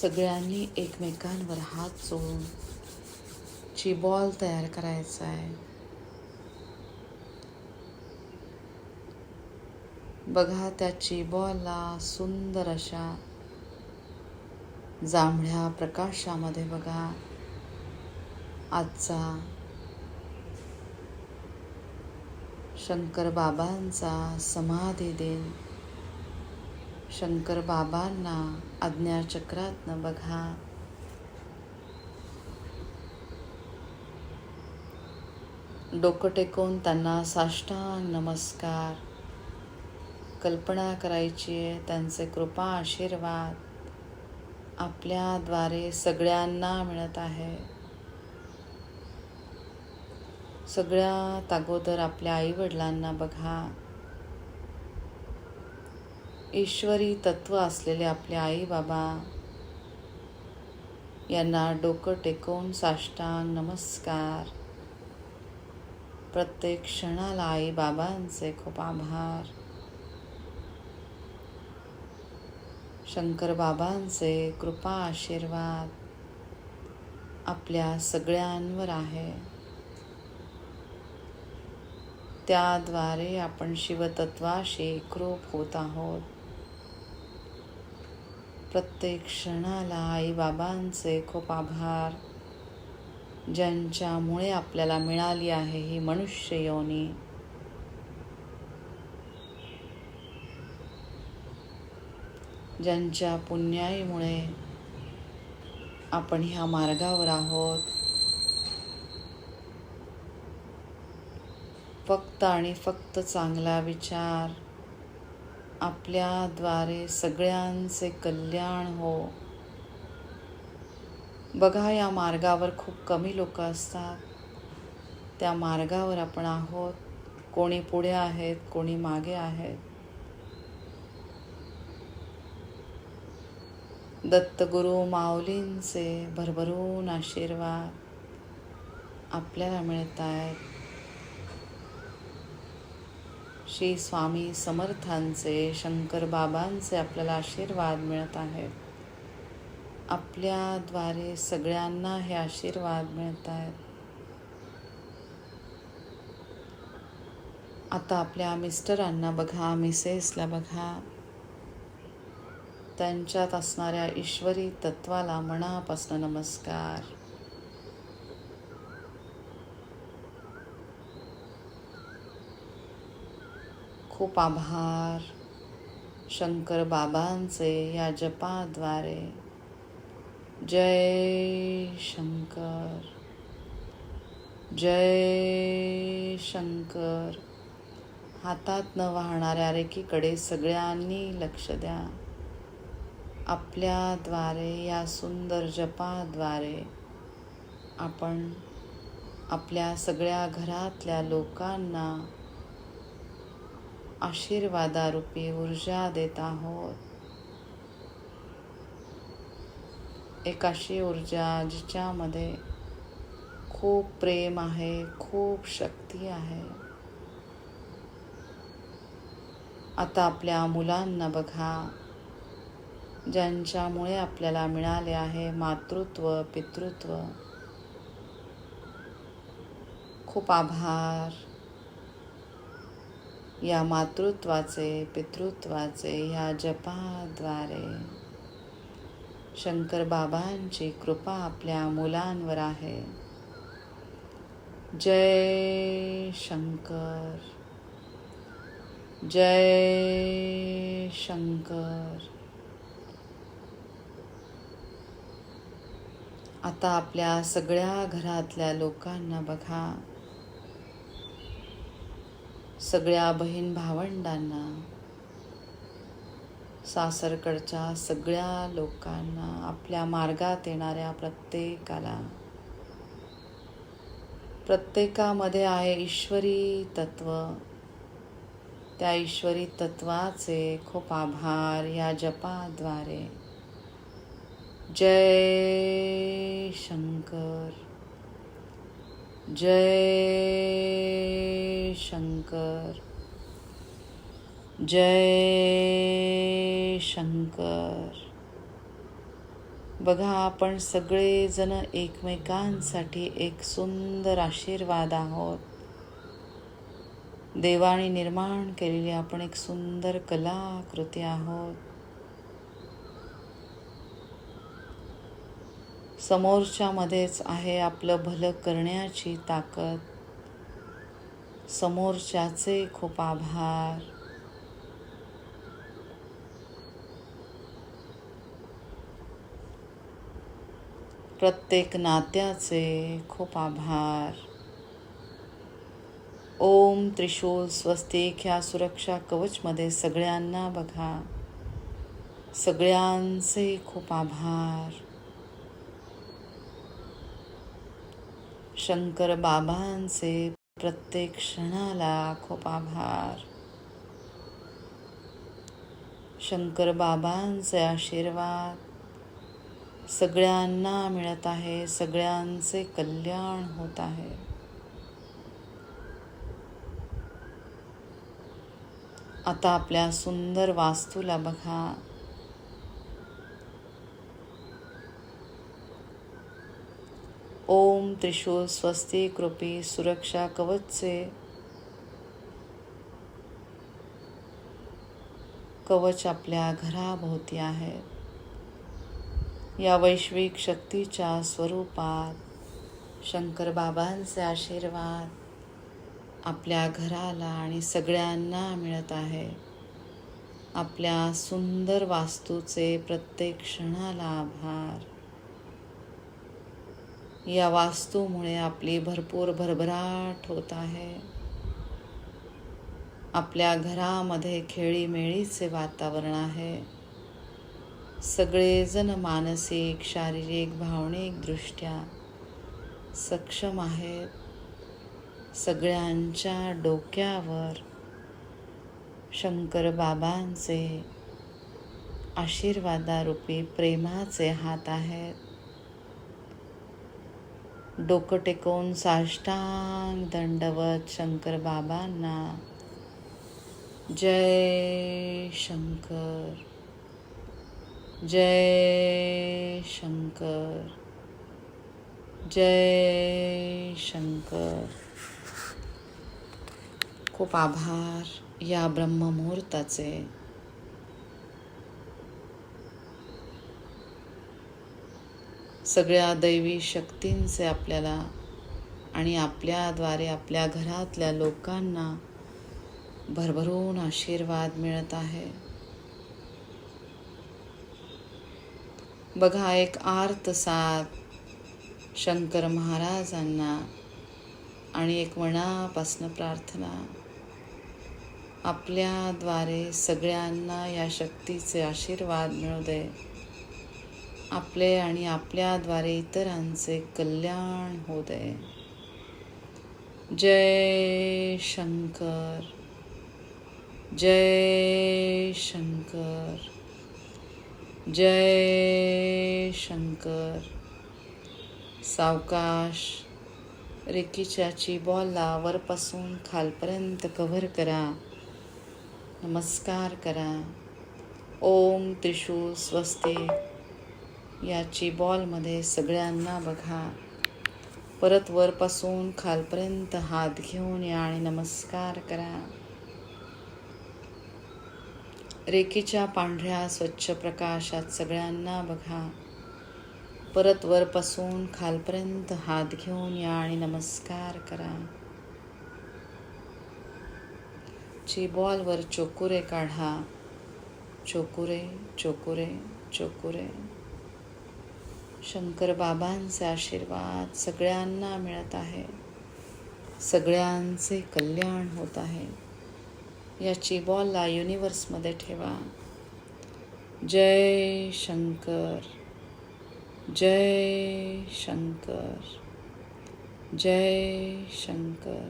सगळ्यांनी एकमेकांवर हात चोळून चिबॉल तयार करायचा आहे. बघा त्या चिबॉलला सुंदर अशा जांभळ्या प्रकाशामध्ये बघा. आजचा शंकर बाबांचा समाधी दिन. शंकर बाबांना आज्ञाचक्रातनं बघा. डोकं टेकून त्यांना साष्टांग नमस्कार. कल्पना करायची आहे त्यांचे कृपा आशीर्वाद आपल्याद्वारे सगळ्यांना मिळत आहे. सगळ्यात अगोदर आपल्या आईवडिलांना बघा. ईश्वरी तत्व असलेले आपले आई बाबा यांना डोकं टेकवून साष्टांग नमस्कार. प्रत्येक क्षणाला आई बाबांचे खूप आभार. शंकर बाबांचे कृपा आशीर्वाद आपल्या सगळ्यांवर आहे. त्याद्वारे आपण शिवतत्वाशी एकरूप होत आहोत. प्रत्येक क्षणाला आईबाबांचे खूप आभार. ज्यांच्यामुळे आपल्याला मिळाली आहे ही मनुष्य योनी. ज्यांच्या पुण्याईमुळे आपण ह्या मार्गावर आहोत. फक्त आणि फक्त चांगला विचार. आपल्याद्वारे सगळ्यांचे कल्याण हो. बघा या मार्गावर खूप कमी लोक असतात. त्या मार्गावर आपण आहोत. कोणी पुढे आहेत कोणी मागे आहेत. दत्तगुरु माऊलींचे भरभरून आशीर्वाद आपल्याला मिळत आहेत श्री स्वामी समर्थांचे शंकर बाबांचे आपल्याला आशीर्वाद मिळत आहेत आपल्याद्वारे सगळ्यांना हे आशीर्वाद मिळत आहेत. आता आपल्या मिस्टरांना बघा मिसेसला बघा. त्यांच्यात असणाऱ्या ईश्वरी तत्वाला मनापासून नमस्कार. खूप आभार. शंकर बाबांचे या जपाद्वारे. जय शंकर. जय शंकर. हातात न वाहणाऱ्या रेकीकडे सगळ्यांनी लक्ष द्या. आपल्याद्वारे या सुंदर जपाद्वारे आपण आपल्या सगळ्या घरातल्या लोकांना आशीर्वादारूपी ऊर्जा देत आहोत. एक अशी ऊर्जा जिच्यामध्ये खूप प्रेम आहे खूप शक्ती आहे. आता आपल्या मुलांना बघा. ज्यांच्यामुळे आपल्याला मिळाले आहे मातृत्व पितृत्व. खूप आभार. या मातृत्वाचे पितृत्वाचे या जपाद्वारे. शंकर बाबांची कृपा आपल्या मुलांवर आहे. जय शंकर. जय शंकर. आता आपल्या सगळ्या घरातल्या लोकांना बघा. सगळ्या बहीण भावंडांना सासरकडच्या सगळ्या लोकांना आपल्या मार्गात येणाऱ्या प्रत्येकाला. प्रत्येकामध्ये आहे ईश्वरी तत्व. त्या ईश्वरी तत्वाचे खूप आभार या जपाद्वारे. जय शंकर. जय शंकर जय शंकर. बघा आपण सगळेजण एकमेकांसाठी एक सुंदर आशीर्वाद आहोत. देवाने निर्माण केलेली आपण एक सुंदर कलाकृती आहोत. समोरच्यामध्येच आहे आपलं भलं करण्याची ताकद. समोरच्याचे खूप आभार. प्रत्येक नात्याचे खूप आभार. ओम त्रिशूल स्वस्तिक ह्या सुरक्षा कवचमध्ये सगळ्यांना बघा. सगळ्यांचे खूप आभार. शंकर बाबांचे प्रत्येक क्षणाला खूप आभार. शंकर बाबांचे आशीर्वाद सगळ्यांना मिळत आहे सगळ्यांचे कल्याण होत आहे. आता आपल्या सुंदर वास्तूला बघा. ओम त्रिशूल स्वस्ती कृपी सुरक्षा कवचचे कवच आपल्या घराभोवती आहे। या वैश्विक शक्तीच्या स्वरूपात शंकर बाबांचे आशीर्वाद आपल्या घराला आणि सगळ्यांना मिळत आहे। आपल्या सुंदर वास्तूचे प्रत्येक क्षणाला आभार। या वास्तूमुळे आपली भरपूर भरभराट होत आहे. आपल्या घरामध्ये खेळीमेळीचे वातावरण आहे. सगळेजण मानसिक शारीरिक भावनिक दृष्ट्या सक्षम आहेत. सगळ्यांच्या डोक्यावर शंकर बाबांचे आशीर्वादारूपी प्रेमाचे हात आहेत. डोकं टेकवून साष्टांग दंडवत शंकर बाबांना. जय शंकर. जय शंकर. जय शंकर. खूप आभार या ब्रह्ममुहूर्ताचे. सगळ्या दैवी शक्तींचे आपल्याला आणि आपल्याद्वारे आपल्या घरातल्या लोकांना भरभरून आशीर्वाद मिळत आहे. बघा एक आर्त साथ शंकर महाराजांना आणि एक मनापासनं प्रार्थना. आपल्याद्वारे सगळ्यांना या शक्तीचे आशीर्वाद मिळू दे. आपले आणि आपल्याद्वारे इतरांचे कल्याण हो दे. जय शंकर जय शंकर जय शंकर. सावकाश रेकीच्याची बॉलला वरपासून खालपर्यंत कव्हर करा. नमस्कार करा. ओम त्रिशूल स्वस्ते याची बॉलमध्ये सगळ्यांना बघा. परत वरपासून खालपर्यंत हात घेऊन या आणि नमस्कार करा. रेकीच्या पांढऱ्या स्वच्छ प्रकाशात सगळ्यांना बघा. परत वरपासून खालपर्यंत हात घेऊन या आणि नमस्कार करा. ची बॉलवर चोकुरे काढा. चोकुरे चोकुरे चोकुरे. शंकर बाबांचे आशीर्वाद सगळ्यांना मिळत आहे. सगळ्यांचे कल्याण होत आहे. याची बॉलला युनिवर्समध्ये ठेवा. जय शंकर जय शंकर जय शंकर.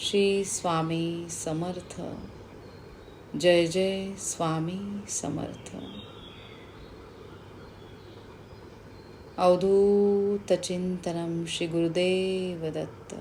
श्री स्वामी समर्थ जय जय स्वामी समर्थ. अवधूतचिंतनं श्री गुरुदेव दत्त